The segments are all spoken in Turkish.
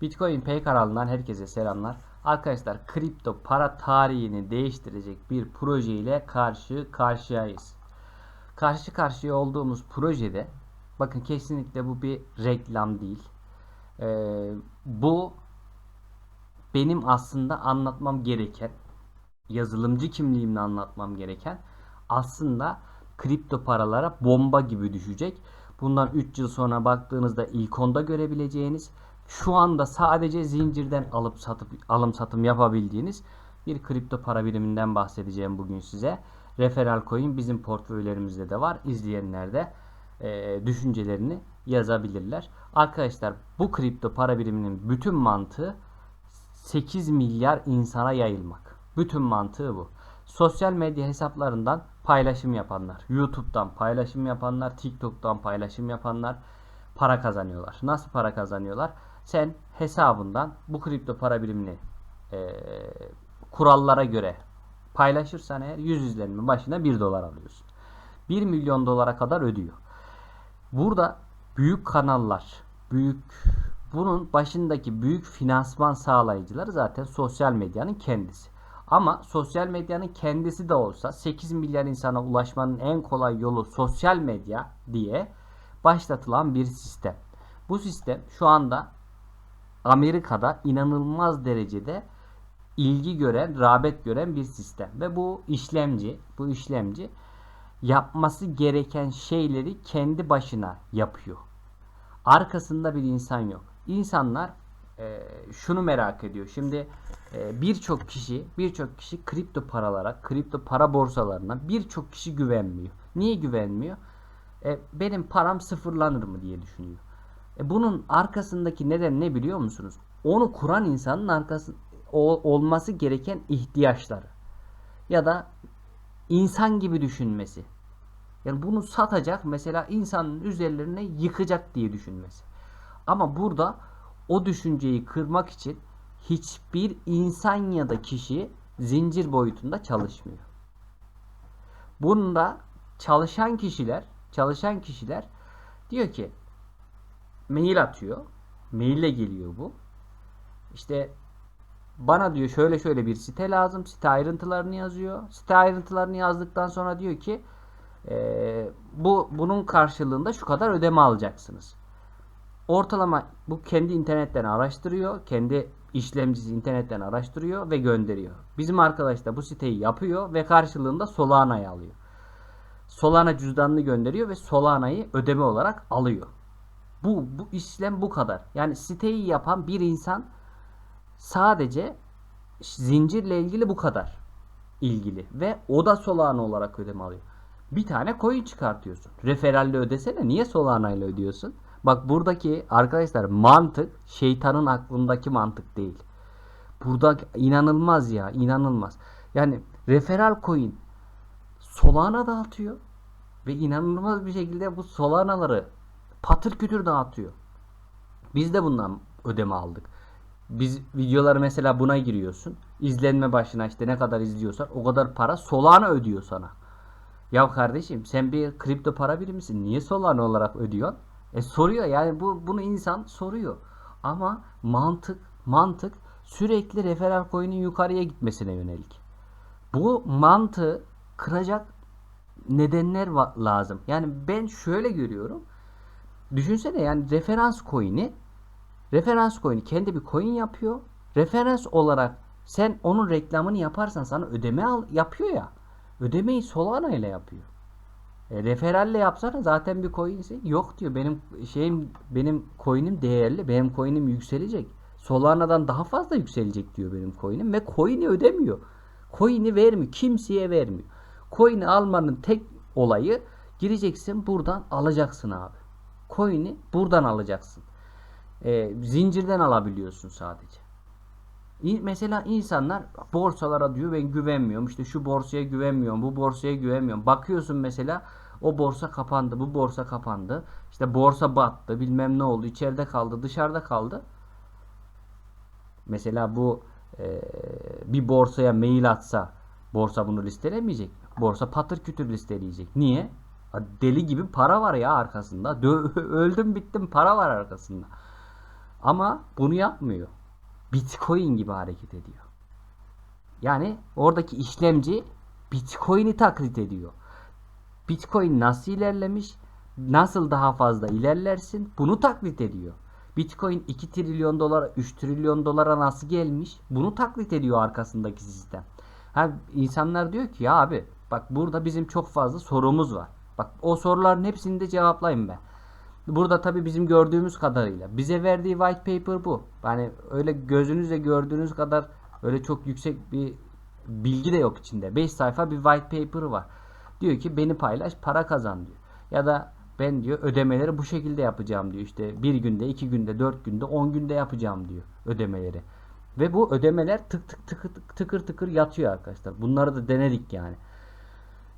Bitcoin Pay kanalından herkese selamlar. Arkadaşlar kripto para tarihini değiştirecek bir proje ile karşı karşıyayız. Karşı karşıya olduğumuz projede bakın kesinlikle bu bir reklam değil. Ee, bu benim aslında anlatmam gereken yazılımcı kimliğimle anlatmam gereken aslında kripto paralara bomba gibi düşecek. Bundan 3 yıl sonra baktığınızda ilk onda görebileceğiniz şu anda sadece zincirden alıp satıp alım satım yapabildiğiniz bir kripto para biriminden bahsedeceğim bugün size. Referral coin bizim portföylerimizde de var. İzleyenler de e, düşüncelerini yazabilirler. Arkadaşlar bu kripto para biriminin bütün mantığı 8 milyar insana yayılmak. Bütün mantığı bu. Sosyal medya hesaplarından paylaşım yapanlar, YouTube'dan paylaşım yapanlar, TikTok'tan paylaşım yapanlar para kazanıyorlar. Nasıl para kazanıyorlar? Sen hesabından bu kripto para birimini e, kurallara göre paylaşırsan eğer 100 izlenme başına 1 dolar alıyorsun. 1 milyon dolara kadar ödüyor. Burada büyük kanallar, büyük bunun başındaki büyük finansman sağlayıcıları zaten sosyal medyanın kendisi. Ama sosyal medyanın kendisi de olsa 8 milyar insana ulaşmanın en kolay yolu sosyal medya diye başlatılan bir sistem. Bu sistem şu anda Amerika'da inanılmaz derecede ilgi gören, rağbet gören bir sistem ve bu işlemci, bu işlemci yapması gereken şeyleri kendi başına yapıyor. Arkasında bir insan yok. İnsanlar e, şunu merak ediyor. Şimdi e, birçok kişi, birçok kişi kripto paralara, kripto para borsalarına birçok kişi güvenmiyor. Niye güvenmiyor? E, benim param sıfırlanır mı diye düşünüyor. E, bunun arkasındaki neden ne biliyor musunuz? Onu kuran insanın arkası olması gereken ihtiyaçları ya da insan gibi düşünmesi. Yani bunu satacak mesela insanın üzerlerine yıkacak diye düşünmesi. Ama burada o düşünceyi kırmak için hiçbir insan ya da kişi zincir boyutunda çalışmıyor. Bunda çalışan kişiler, çalışan kişiler diyor ki mail atıyor. Maille geliyor bu. İşte bana diyor şöyle şöyle bir site lazım. Site ayrıntılarını yazıyor. Site ayrıntılarını yazdıktan sonra diyor ki e, bu bunun karşılığında şu kadar ödeme alacaksınız. Ortalama bu kendi internetten araştırıyor. Kendi işlemcisi internetten araştırıyor ve gönderiyor. Bizim arkadaş da bu siteyi yapıyor ve karşılığında Solana'yı alıyor. Solana cüzdanını gönderiyor ve Solana'yı ödeme olarak alıyor. Bu, bu işlem bu kadar. Yani siteyi yapan bir insan sadece zincirle ilgili bu kadar ilgili ve o da Solana olarak ödeme alıyor. Bir tane coin çıkartıyorsun. Referalle ödesene. Niye Solana ile ödüyorsun? Bak buradaki arkadaşlar mantık şeytanın aklındaki mantık değil. Burada inanılmaz ya inanılmaz. Yani referal coin Solana dağıtıyor ve inanılmaz bir şekilde bu Solana'ları patır kütür dağıtıyor. Biz de bundan ödeme aldık. Biz videoları mesela buna giriyorsun. İzlenme başına işte ne kadar izliyorsan o kadar para Solana ödüyor sana. Ya kardeşim sen bir kripto para birimisin. Niye Solana olarak ödüyorsun? E soruyor yani bu bunu insan soruyor. Ama mantık mantık sürekli referal coin'in yukarıya gitmesine yönelik. Bu mantığı kıracak nedenler lazım. Yani ben şöyle görüyorum. Düşünsene yani referans coin'i referans coin'i kendi bir coin yapıyor. Referans olarak sen onun reklamını yaparsan sana ödeme al, yapıyor ya. Ödemeyi Solana ile yapıyor. E, referalle yapsana zaten bir coin'si. Yok diyor benim şeyim benim coin'im değerli. Benim coin'im yükselecek. Solana'dan daha fazla yükselecek diyor benim coin'im ve coin'i ödemiyor. Coin'i vermiyor. Kimseye vermiyor. Coin'i almanın tek olayı gireceksin buradan alacaksın abi. Coin'i buradan alacaksın. E, zincirden alabiliyorsun sadece. Mesela insanlar borsalara diyor ben güvenmiyorum. İşte şu borsaya güvenmiyorum, bu borsaya güvenmiyorum. Bakıyorsun mesela o borsa kapandı, bu borsa kapandı. İşte borsa battı, bilmem ne oldu, içeride kaldı, dışarıda kaldı. Mesela bu e, bir borsaya mail atsa borsa bunu listelemeyecek? Borsa patır kütür listeleyecek. Niye? Deli gibi para var ya arkasında. Dö öldüm bittim para var arkasında. Ama bunu yapmıyor. Bitcoin gibi hareket ediyor. Yani oradaki işlemci Bitcoin'i taklit ediyor. Bitcoin nasıl ilerlemiş? Nasıl daha fazla ilerlersin? Bunu taklit ediyor. Bitcoin 2 trilyon dolara, 3 trilyon dolara nasıl gelmiş? Bunu taklit ediyor arkasındaki sistem. Ha, insanlar diyor ki ya abi bak burada bizim çok fazla sorumuz var. Bak o soruların hepsini de cevaplayayım ben. Burada tabii bizim gördüğümüz kadarıyla. Bize verdiği white paper bu. Yani öyle gözünüzle gördüğünüz kadar öyle çok yüksek bir bilgi de yok içinde. 5 sayfa bir white paper var. Diyor ki beni paylaş para kazan diyor. Ya da ben diyor ödemeleri bu şekilde yapacağım diyor. İşte bir günde, iki günde, dört günde, on günde yapacağım diyor ödemeleri. Ve bu ödemeler tık tık tıkır tık tıkır tıkır yatıyor arkadaşlar. Bunları da denedik yani.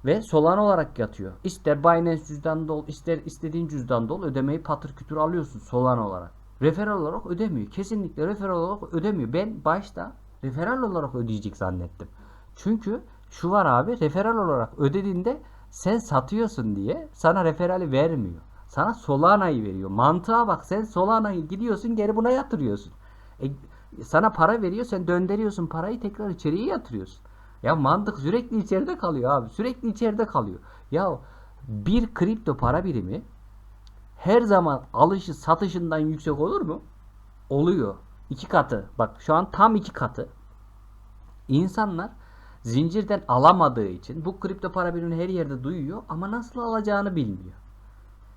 Ve Solana olarak yatıyor. İster Binance cüzdanında ol, ister istediğin cüzdanda ol ödemeyi patır kütür alıyorsun Solana olarak. Referral olarak ödemiyor. Kesinlikle referral olarak ödemiyor. Ben başta referral olarak ödeyecek zannettim. Çünkü şu var abi referral olarak ödediğinde sen satıyorsun diye sana referali vermiyor. Sana Solana'yı veriyor. Mantığa bak sen Solana'yı gidiyorsun geri buna yatırıyorsun. E, sana para veriyor sen döndürüyorsun parayı tekrar içeriye yatırıyorsun. Ya mantık sürekli içeride kalıyor abi. Sürekli içeride kalıyor. Ya bir kripto para birimi her zaman alışı satışından yüksek olur mu? Oluyor. İki katı. Bak şu an tam iki katı. İnsanlar zincirden alamadığı için bu kripto para birimini her yerde duyuyor ama nasıl alacağını bilmiyor.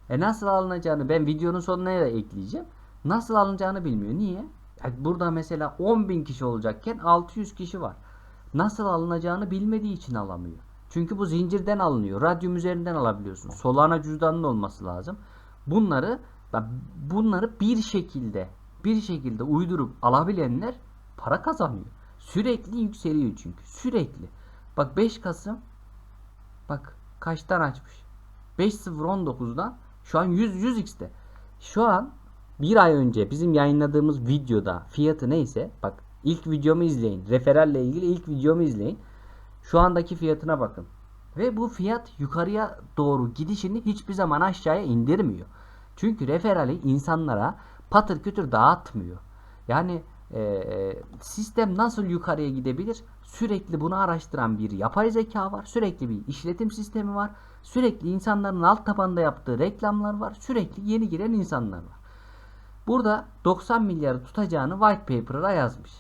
E nasıl alınacağını ben videonun sonuna da ekleyeceğim. Nasıl alınacağını bilmiyor. Niye? Yani burada mesela 10 bin kişi olacakken 600 kişi var. Nasıl alınacağını bilmediği için alamıyor. Çünkü bu zincirden alınıyor. Radyum üzerinden alabiliyorsun. Solana cüzdanın olması lazım. Bunları bunları bir şekilde bir şekilde uydurup alabilenler para kazanıyor. Sürekli yükseliyor çünkü. Sürekli. Bak 5 Kasım bak kaçtan açmış? 5.019'dan şu an 100 100x'te. Şu an bir ay önce bizim yayınladığımız videoda fiyatı neyse bak ilk videomu izleyin. Referalle ilgili ilk videomu izleyin. Şu andaki fiyatına bakın. Ve bu fiyat yukarıya doğru gidişini hiçbir zaman aşağıya indirmiyor. Çünkü referali insanlara patır kütür dağıtmıyor. Yani e, sistem nasıl yukarıya gidebilir? Sürekli bunu araştıran bir yapay zeka var. Sürekli bir işletim sistemi var. Sürekli insanların alt tabanda yaptığı reklamlar var. Sürekli yeni giren insanlar var. Burada 90 milyarı tutacağını white paper'a yazmış.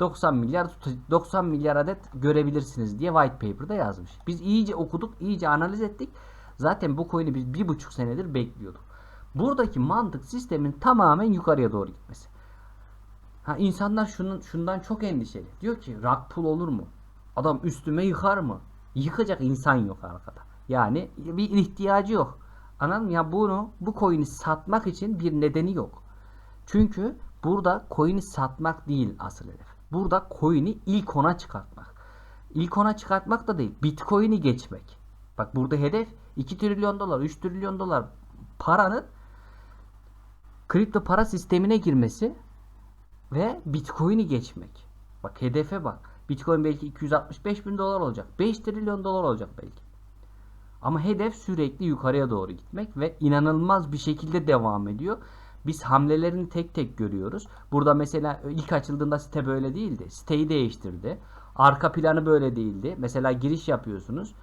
90 milyar 90 milyar adet görebilirsiniz diye white paper'da yazmış. Biz iyice okuduk, iyice analiz ettik. Zaten bu coin'i biz bir buçuk senedir bekliyorduk. Buradaki mantık sistemin tamamen yukarıya doğru gitmesi. Ha insanlar şunun şundan çok endişeli. Diyor ki rug pull olur mu? Adam üstüme yıkar mı? Yıkacak insan yok arkada. Yani bir ihtiyacı yok. Anladın ya bunu bu coin'i satmak için bir nedeni yok. Çünkü burada coin'i satmak değil asıl hedef. Burada coin'i ilk ona çıkartmak. İlk ona çıkartmak da değil. Bitcoin'i geçmek. Bak burada hedef 2 trilyon dolar, 3 trilyon dolar paranın kripto para sistemine girmesi ve Bitcoin'i geçmek. Bak hedefe bak. Bitcoin belki 265 bin dolar olacak. 5 trilyon dolar olacak belki. Ama hedef sürekli yukarıya doğru gitmek ve inanılmaz bir şekilde devam ediyor. Biz hamlelerini tek tek görüyoruz. Burada mesela ilk açıldığında site böyle değildi. Siteyi değiştirdi. Arka planı böyle değildi. Mesela giriş yapıyorsunuz.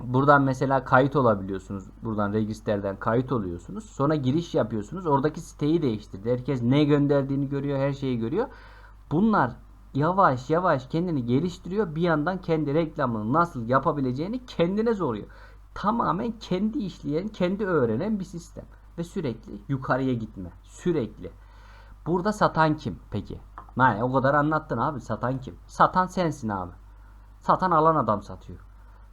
Buradan mesela kayıt olabiliyorsunuz. Buradan registerden kayıt oluyorsunuz. Sonra giriş yapıyorsunuz. Oradaki siteyi değiştirdi. Herkes ne gönderdiğini görüyor, her şeyi görüyor. Bunlar yavaş yavaş kendini geliştiriyor. Bir yandan kendi reklamını nasıl yapabileceğini kendine zoruyor. Tamamen kendi işleyen, kendi öğrenen bir sistem. Ve sürekli yukarıya gitme. Sürekli. Burada satan kim peki? Yani o kadar anlattın abi. Satan kim? Satan sensin abi. Satan alan adam satıyor.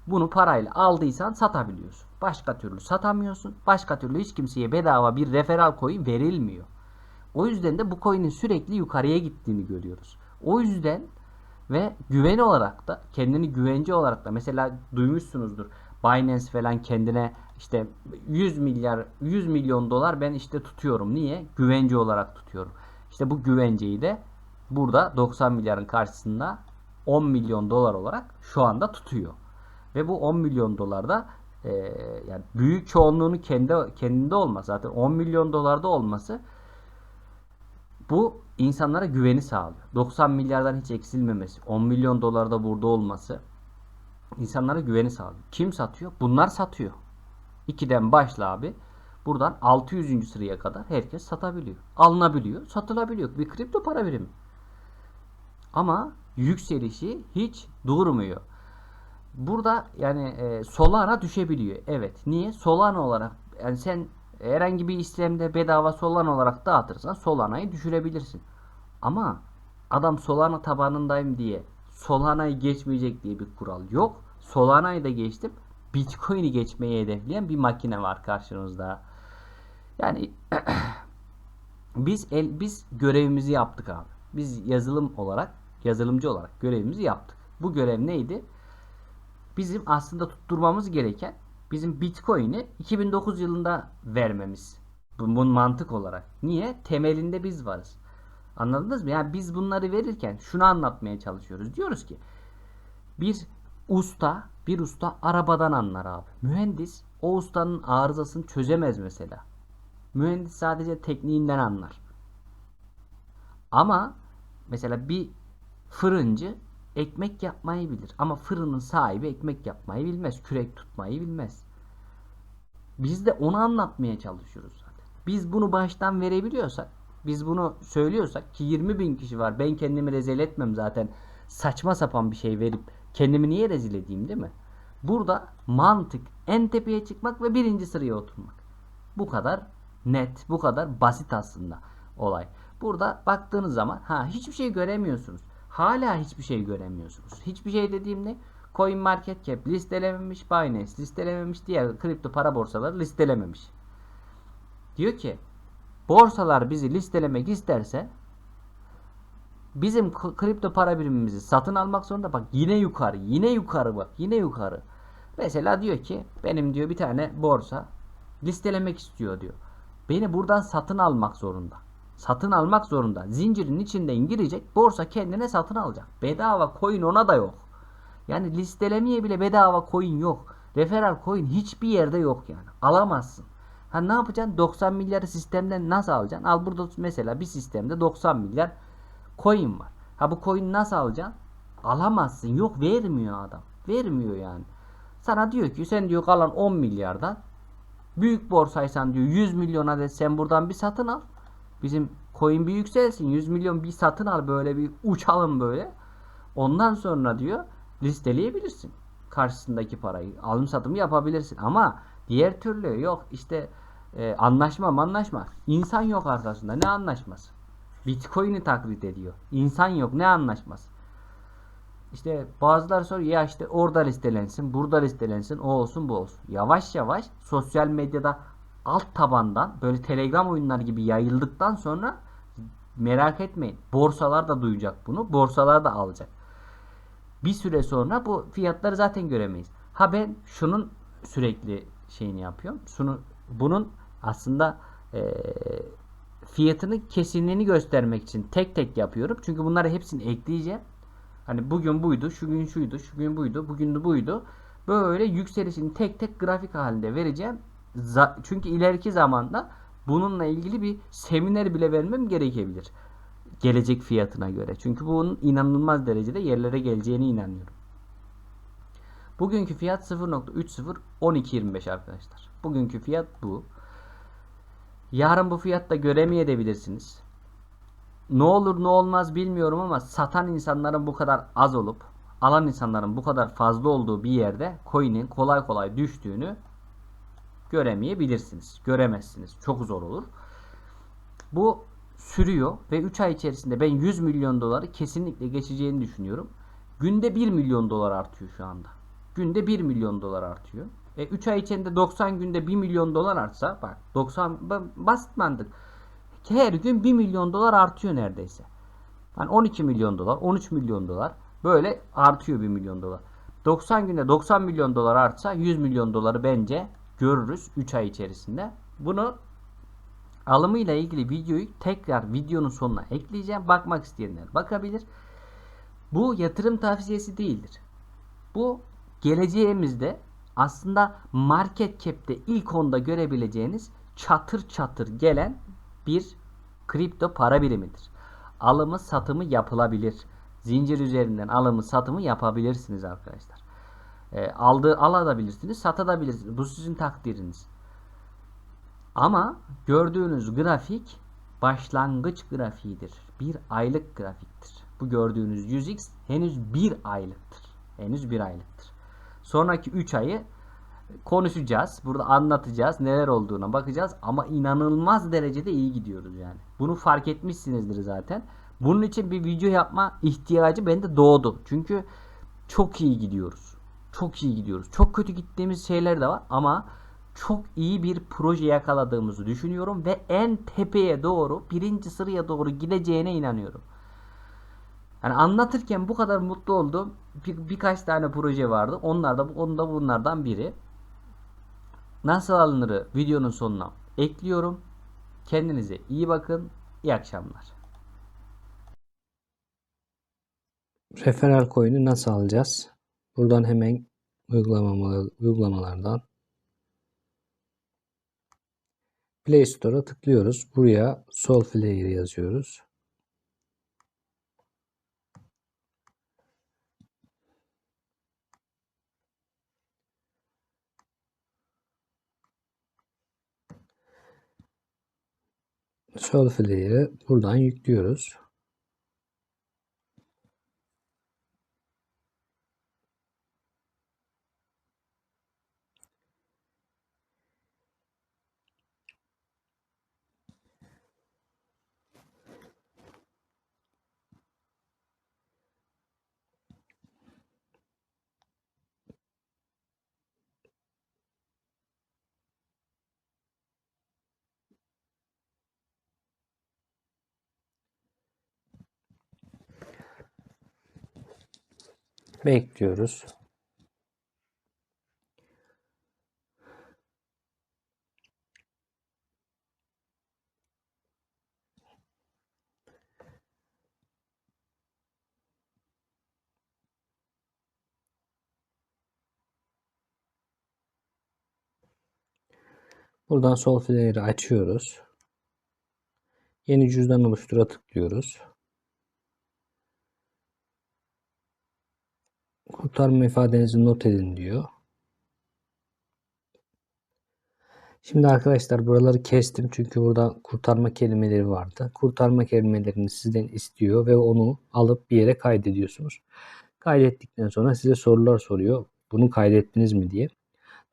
Bunu parayla aldıysan satabiliyorsun. Başka türlü satamıyorsun. Başka türlü hiç kimseye bedava bir referal coin verilmiyor. O yüzden de bu coin'in sürekli yukarıya gittiğini görüyoruz. O yüzden ve güven olarak da kendini güvence olarak da mesela duymuşsunuzdur. Binance falan kendine işte 100 milyar 100 milyon dolar ben işte tutuyorum. Niye? Güvence olarak tutuyorum. İşte bu güvenceyi de burada 90 milyarın karşısında 10 milyon dolar olarak şu anda tutuyor. Ve bu 10 milyon dolarda e, yani büyük çoğunluğunu kendi kendinde olması zaten 10 milyon dolarda olması Bu insanlara güveni sağlıyor. 90 milyardan hiç eksilmemesi, 10 milyon dolarda burada olması insanlara güveni sağlıyor. Kim satıyor? Bunlar satıyor. 2'den başla abi. Buradan 600. sıraya kadar herkes satabiliyor. Alınabiliyor, satılabiliyor. Bir kripto para birimi. Ama yükselişi hiç durmuyor. Burada yani e, Solana düşebiliyor. Evet. Niye? Solana olarak yani sen herhangi bir işlemde bedava Solana olarak dağıtırsan Solana'yı düşürebilirsin. Ama adam Solana tabanındayım diye Solana'yı geçmeyecek diye bir kural yok. Solana'yı da geçtim. Bitcoin'i geçmeyi hedefleyen bir makine var karşınızda. Yani biz el, biz görevimizi yaptık abi. Biz yazılım olarak, yazılımcı olarak görevimizi yaptık. Bu görev neydi? Bizim aslında tutturmamız gereken bizim Bitcoin'i 2009 yılında vermemiz. Bunun mantık olarak. Niye? Temelinde biz varız. Anladınız mı? Yani biz bunları verirken şunu anlatmaya çalışıyoruz. Diyoruz ki bir usta, bir usta arabadan anlar abi. Mühendis o ustanın arızasını çözemez mesela. Mühendis sadece tekniğinden anlar. Ama mesela bir fırıncı ekmek yapmayı bilir. Ama fırının sahibi ekmek yapmayı bilmez. Kürek tutmayı bilmez. Biz de onu anlatmaya çalışıyoruz zaten. Biz bunu baştan verebiliyorsak, biz bunu söylüyorsak ki 20 bin kişi var. Ben kendimi rezil etmem zaten. Saçma sapan bir şey verip kendimi niye rezil edeyim değil mi? Burada mantık en tepeye çıkmak ve birinci sıraya oturmak. Bu kadar net, bu kadar basit aslında olay. Burada baktığınız zaman ha hiçbir şey göremiyorsunuz. Hala hiçbir şey göremiyorsunuz. Hiçbir şey dediğimde Coin Market Cap listelememiş, Binance listelememiş, diğer kripto para borsaları listelememiş. Diyor ki borsalar bizi listelemek isterse bizim kripto para birimimizi satın almak zorunda. Bak yine yukarı, yine yukarı bak, yine yukarı. Mesela diyor ki benim diyor bir tane borsa listelemek istiyor diyor. Beni buradan satın almak zorunda. Satın almak zorunda. Zincirin içinden girecek. Borsa kendine satın alacak. Bedava coin ona da yok. Yani listelemeye bile bedava coin yok. Referral coin hiçbir yerde yok yani. Alamazsın. Ha ne yapacaksın? 90 milyarı sistemden nasıl alacaksın? Al burada mesela bir sistemde 90 milyar coin var. Ha bu coin nasıl alacaksın? Alamazsın. Yok vermiyor adam. Vermiyor yani. Sana diyor ki sen diyor kalan 10 milyardan büyük borsaysan diyor 100 milyon adet sen buradan bir satın al. Bizim coin bir yükselsin. 100 milyon bir satın al böyle bir uçalım böyle. Ondan sonra diyor listeleyebilirsin. Karşısındaki parayı. Alım satımı yapabilirsin. Ama diğer türlü yok işte e, anlaşma anlaşma. İnsan yok arkasında. Ne anlaşması? Bitcoin'i taklit ediyor. İnsan yok. Ne anlaşması? İşte bazıları soruyor ya işte orada listelensin, burada listelensin, o olsun bu olsun. Yavaş yavaş sosyal medyada alt tabandan böyle telegram oyunları gibi yayıldıktan sonra merak etmeyin. Borsalar da duyacak bunu. Borsalar da alacak. Bir süre sonra bu fiyatları zaten göremeyiz. Ha ben şunun sürekli şeyini yapıyorum. Şunu, bunun aslında e, fiyatını kesinliğini göstermek için tek tek yapıyorum. Çünkü bunları hepsini ekleyeceğim. Hani bugün buydu, şu gün şuydu, şu gün buydu, bugün de buydu. Böyle yükselişini tek tek grafik halinde vereceğim. Çünkü ileriki zamanda bununla ilgili bir seminer bile vermem gerekebilir. Gelecek fiyatına göre. Çünkü bunun inanılmaz derecede yerlere geleceğine inanıyorum. Bugünkü fiyat 0.30 12.25 arkadaşlar. Bugünkü fiyat bu. Yarın bu fiyatta göremeyebilirsiniz. Ne olur ne olmaz bilmiyorum ama satan insanların bu kadar az olup alan insanların bu kadar fazla olduğu bir yerde coin'in kolay kolay düştüğünü göremeyebilirsiniz. Göremezsiniz. Çok zor olur. Bu sürüyor ve 3 ay içerisinde ben 100 milyon doları kesinlikle geçeceğini düşünüyorum. Günde 1 milyon dolar artıyor şu anda. Günde 1 milyon dolar artıyor. E 3 ay içinde 90 günde 1 milyon dolar artsa bak 90 basit mantık. Her gün 1 milyon dolar artıyor neredeyse. Yani 12 milyon dolar, 13 milyon dolar böyle artıyor 1 milyon dolar. 90 günde 90 milyon dolar artsa 100 milyon doları bence görürüz 3 ay içerisinde. Bunu alımıyla ilgili videoyu tekrar videonun sonuna ekleyeceğim. Bakmak isteyenler bakabilir. Bu yatırım tavsiyesi değildir. Bu geleceğimizde aslında market cap'te ilk onda görebileceğiniz çatır çatır gelen bir kripto para birimidir. Alımı satımı yapılabilir. Zincir üzerinden alımı satımı yapabilirsiniz arkadaşlar. E, aldığı alabilirsiniz, satabilirsiniz. Bu sizin takdiriniz. Ama gördüğünüz grafik başlangıç grafiğidir. Bir aylık grafiktir. Bu gördüğünüz 100x henüz bir aylıktır. Henüz bir aylıktır. Sonraki 3 ayı konuşacağız. Burada anlatacağız. Neler olduğuna bakacağız. Ama inanılmaz derecede iyi gidiyoruz yani. Bunu fark etmişsinizdir zaten. Bunun için bir video yapma ihtiyacı bende doğdu. Çünkü çok iyi gidiyoruz. Çok iyi gidiyoruz. Çok kötü gittiğimiz şeyler de var ama çok iyi bir proje yakaladığımızı düşünüyorum ve en tepeye doğru, birinci sıraya doğru gideceğine inanıyorum. Yani anlatırken bu kadar mutlu oldum. Bir, birkaç tane proje vardı. Onlar da onda bunlardan biri. Nasıl alınırı videonun sonuna ekliyorum. Kendinize iyi bakın. İyi akşamlar. Referral coin'i nasıl alacağız? Buradan hemen uygulamalar, uygulamalardan Play Store'a tıklıyoruz. Buraya Solflayer yazıyoruz. Solflayer'ı buradan yüklüyoruz. Bekliyoruz. Buradan Solflayer'ı açıyoruz. Yeni cüzdan oluştura tıklıyoruz. Kurtarma ifadenizi not edin diyor. Şimdi arkadaşlar buraları kestim çünkü burada kurtarma kelimeleri vardı. Kurtarma kelimelerini sizden istiyor ve onu alıp bir yere kaydediyorsunuz. Kaydettikten sonra size sorular soruyor. Bunu kaydettiniz mi diye.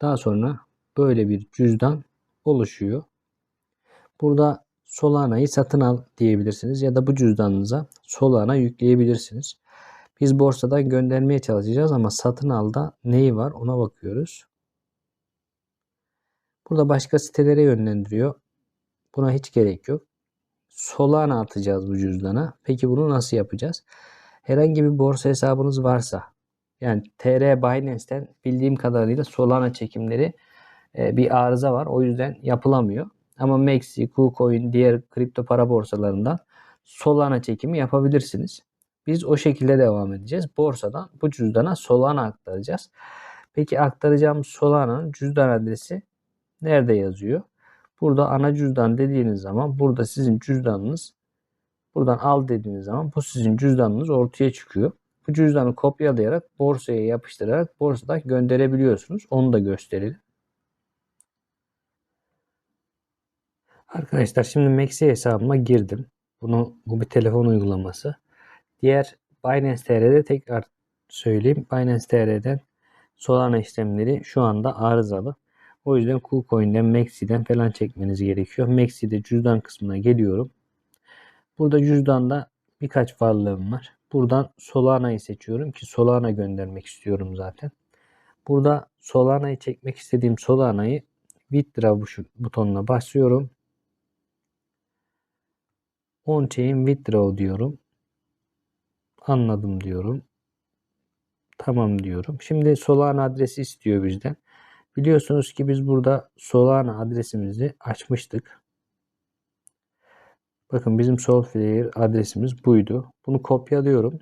Daha sonra böyle bir cüzdan oluşuyor. Burada Solana'yı satın al diyebilirsiniz ya da bu cüzdanınıza Solana yükleyebilirsiniz. Biz borsadan göndermeye çalışacağız ama satın alda neyi var ona bakıyoruz. Burada başka sitelere yönlendiriyor. Buna hiç gerek yok. Solana atacağız bu cüzdana. Peki bunu nasıl yapacağız? Herhangi bir borsa hesabınız varsa yani TR Binance'ten bildiğim kadarıyla Solana çekimleri e, bir arıza var. O yüzden yapılamıyor. Ama Maxi, KuCoin, diğer kripto para borsalarından Solana çekimi yapabilirsiniz. Biz o şekilde devam edeceğiz. Borsadan bu cüzdana Solana aktaracağız. Peki aktaracağımız Solana'nın cüzdan adresi nerede yazıyor? Burada ana cüzdan dediğiniz zaman burada sizin cüzdanınız buradan al dediğiniz zaman bu sizin cüzdanınız ortaya çıkıyor. Bu cüzdanı kopyalayarak borsaya yapıştırarak borsadan gönderebiliyorsunuz. Onu da gösterelim. Arkadaşlar şimdi Maxi hesabıma girdim. Bunu bu bir telefon uygulaması. Diğer Binance TR'de tekrar söyleyeyim. Binance TR'den Solana işlemleri şu anda arızalı. O yüzden KuCoin'den, Maxi'den falan çekmeniz gerekiyor. Maxi'de cüzdan kısmına geliyorum. Burada cüzdanda birkaç varlığım var. Buradan Solana'yı seçiyorum ki Solana göndermek istiyorum zaten. Burada Solana'yı çekmek istediğim Solana'yı Withdraw butonuna basıyorum. On chain withdraw diyorum. Anladım diyorum. Tamam diyorum. Şimdi Solana adresi istiyor bizden. Biliyorsunuz ki biz burada Solana adresimizi açmıştık. Bakın bizim Solflayer adresimiz buydu. Bunu kopyalıyorum.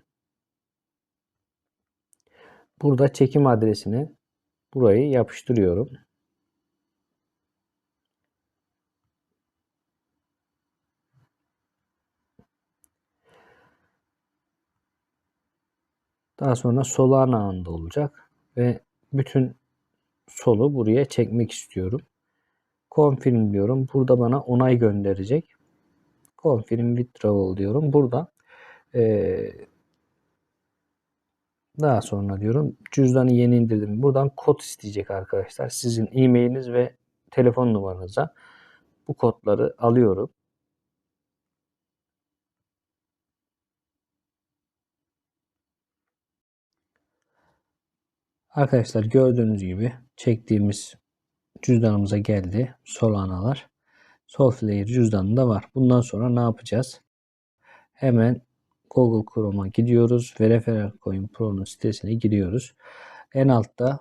Burada çekim adresini burayı yapıştırıyorum. Daha sonra Solana ağında olacak ve bütün solu buraya çekmek istiyorum. Confirm diyorum. Burada bana onay gönderecek. Confirm withdrawal diyorum. Burada eee, daha sonra diyorum cüzdanı yeni indirdim. Buradan kod isteyecek arkadaşlar. Sizin e-mailiniz ve telefon numaranıza bu kodları alıyorum. Arkadaşlar gördüğünüz gibi çektiğimiz cüzdanımıza geldi. Solana'lar. Soulflare cüzdanında var. Bundan sonra ne yapacağız? Hemen Google Chrome'a gidiyoruz ve Referral Coin Pro'nun sitesine giriyoruz. En altta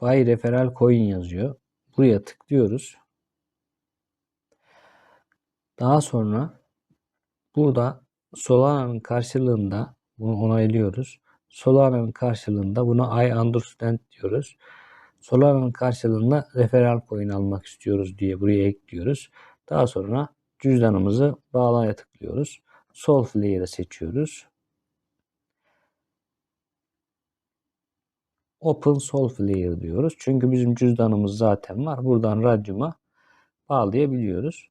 Buy Referral Coin yazıyor. Buraya tıklıyoruz. Daha sonra burada Solana'nın karşılığında bunu onaylıyoruz. Solana'nın karşılığında buna I understand diyoruz. Solana'nın karşılığında referral coin almak istiyoruz diye buraya ekliyoruz. Daha sonra cüzdanımızı bağlaya tıklıyoruz. Solflare'ı seçiyoruz. Open Solflare diyoruz. Çünkü bizim cüzdanımız zaten var. Buradan radyuma bağlayabiliyoruz.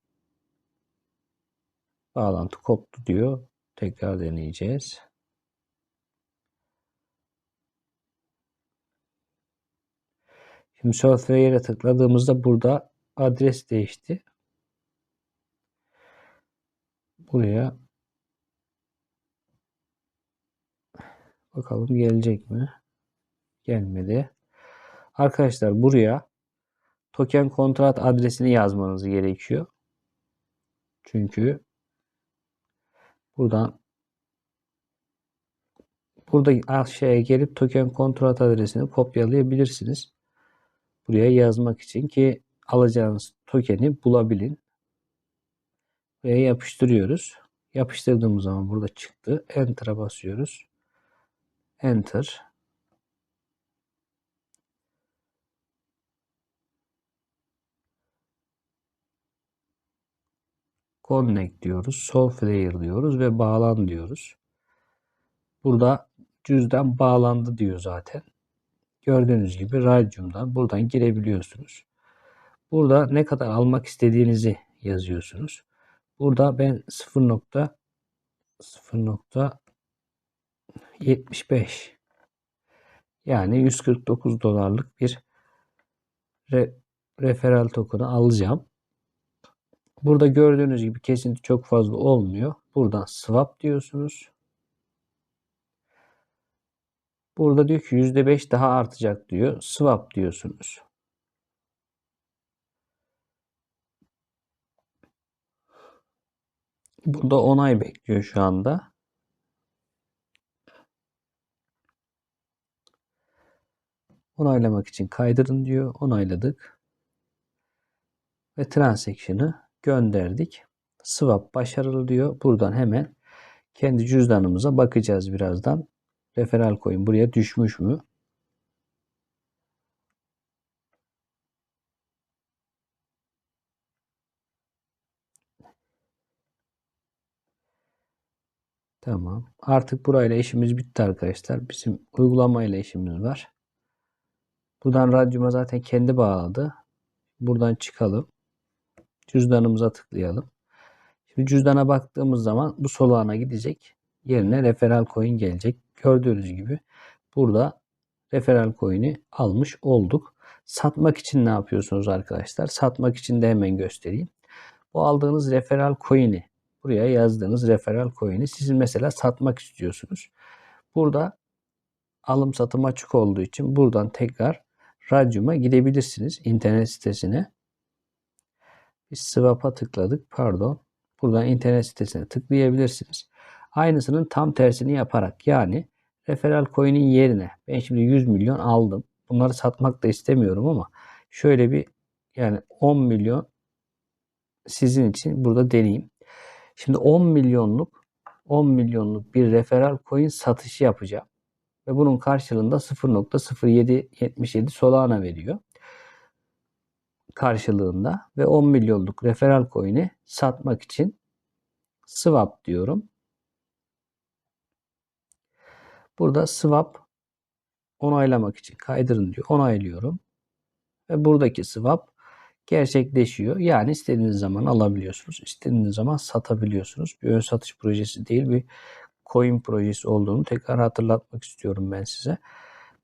Bağlantı koptu diyor. Tekrar deneyeceğiz. Şimdi Software'e tıkladığımızda burada adres değişti. Buraya bakalım gelecek mi? Gelmedi. Arkadaşlar buraya token kontrat adresini yazmanız gerekiyor. Çünkü buradan burada aşağıya gelip token kontrat adresini kopyalayabilirsiniz buraya yazmak için ki alacağınız tokeni bulabilin. Buraya yapıştırıyoruz. Yapıştırdığımız zaman burada çıktı. Enter'a basıyoruz. Enter. Connect diyoruz. Software diyoruz ve bağlan diyoruz. Burada cüzdan bağlandı diyor zaten. Gördüğünüz gibi radyumdan buradan girebiliyorsunuz. Burada ne kadar almak istediğinizi yazıyorsunuz. Burada ben 0.0.75 yani 149 dolarlık bir re, referral token'ı alacağım. Burada gördüğünüz gibi kesinti çok fazla olmuyor. Buradan swap diyorsunuz. Burada diyor ki %5 daha artacak diyor. Swap diyorsunuz. Burada onay bekliyor şu anda. Onaylamak için kaydırın diyor. Onayladık. Ve transaction'ı gönderdik. Swap başarılı diyor. Buradan hemen kendi cüzdanımıza bakacağız birazdan. Referral coin buraya düşmüş mü? Tamam. Artık burayla işimiz bitti arkadaşlar. Bizim uygulamayla işimiz var. Buradan radyoma zaten kendi bağladı. Buradan çıkalım. Cüzdanımıza tıklayalım. Şimdi cüzdana baktığımız zaman bu solağına gidecek. Yerine referral coin gelecek. Gördüğünüz gibi burada referral coin'i almış olduk. Satmak için ne yapıyorsunuz arkadaşlar? Satmak için de hemen göstereyim. Bu aldığınız referral coin'i buraya yazdığınız referral coin'i sizin mesela satmak istiyorsunuz. Burada alım satım açık olduğu için buradan tekrar Radium'a gidebilirsiniz internet sitesine. Biz swap'a tıkladık. Pardon. Buradan internet sitesine tıklayabilirsiniz. Aynısının tam tersini yaparak yani referral coin'in yerine ben şimdi 100 milyon aldım. Bunları satmak da istemiyorum ama şöyle bir yani 10 milyon sizin için burada deneyeyim. Şimdi 10 milyonluk 10 milyonluk bir referral coin satışı yapacağım. Ve bunun karşılığında 0.0777 Solana veriyor. Karşılığında ve 10 milyonluk referral coin'i satmak için swap diyorum. Burada swap onaylamak için kaydırın diyor. Onaylıyorum. Ve buradaki swap gerçekleşiyor. Yani istediğiniz zaman alabiliyorsunuz. istediğiniz zaman satabiliyorsunuz. Bir ön satış projesi değil bir coin projesi olduğunu tekrar hatırlatmak istiyorum ben size.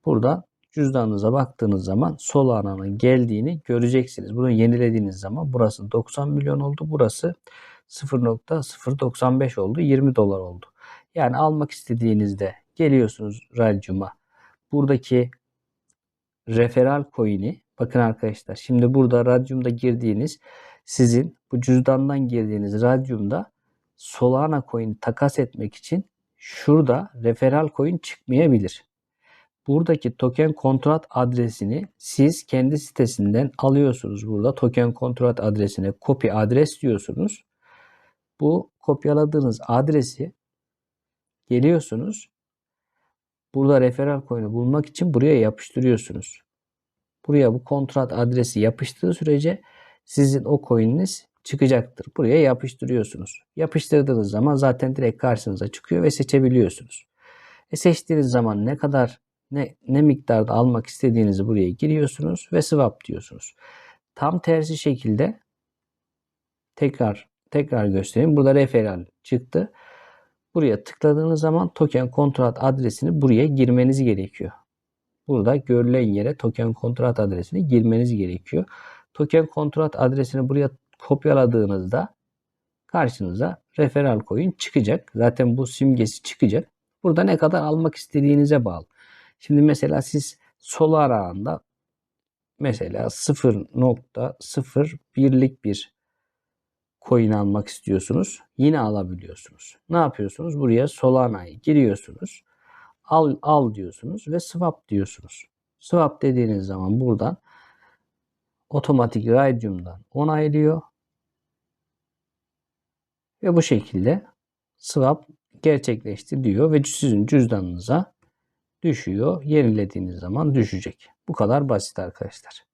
Burada cüzdanınıza baktığınız zaman Solana'nın geldiğini göreceksiniz. Bunu yenilediğiniz zaman burası 90 milyon oldu. Burası 0.095 oldu. 20 dolar oldu. Yani almak istediğinizde geliyorsunuz Radium'a. Buradaki referral coin'i bakın arkadaşlar şimdi burada Radium'da girdiğiniz sizin bu cüzdandan girdiğiniz Radium'da Solana coin takas etmek için şurada referral coin çıkmayabilir. Buradaki token kontrat adresini siz kendi sitesinden alıyorsunuz. Burada token kontrat adresine copy adres diyorsunuz. Bu kopyaladığınız adresi geliyorsunuz. Burada referral coin'i bulmak için buraya yapıştırıyorsunuz. Buraya bu kontrat adresi yapıştığı sürece sizin o coin'iniz çıkacaktır. Buraya yapıştırıyorsunuz. Yapıştırdığınız zaman zaten direkt karşınıza çıkıyor ve seçebiliyorsunuz. E seçtiğiniz zaman ne kadar ne, ne miktarda almak istediğinizi buraya giriyorsunuz ve swap diyorsunuz. Tam tersi şekilde tekrar tekrar göstereyim. Burada referral çıktı. Buraya tıkladığınız zaman token kontrat adresini buraya girmeniz gerekiyor. Burada görülen yere token kontrat adresini girmeniz gerekiyor. Token kontrat adresini buraya kopyaladığınızda karşınıza referral coin çıkacak. Zaten bu simgesi çıkacak. Burada ne kadar almak istediğinize bağlı. Şimdi mesela siz Solar ağında mesela 0.01'lik bir coin almak istiyorsunuz. Yine alabiliyorsunuz. Ne yapıyorsunuz? Buraya Solana'yı giriyorsunuz. Al, al diyorsunuz ve swap diyorsunuz. Swap dediğiniz zaman buradan otomatik Radium'dan onaylıyor. Ve bu şekilde swap gerçekleşti diyor ve sizin cüzdanınıza düşüyor. Yenilediğiniz zaman düşecek. Bu kadar basit arkadaşlar.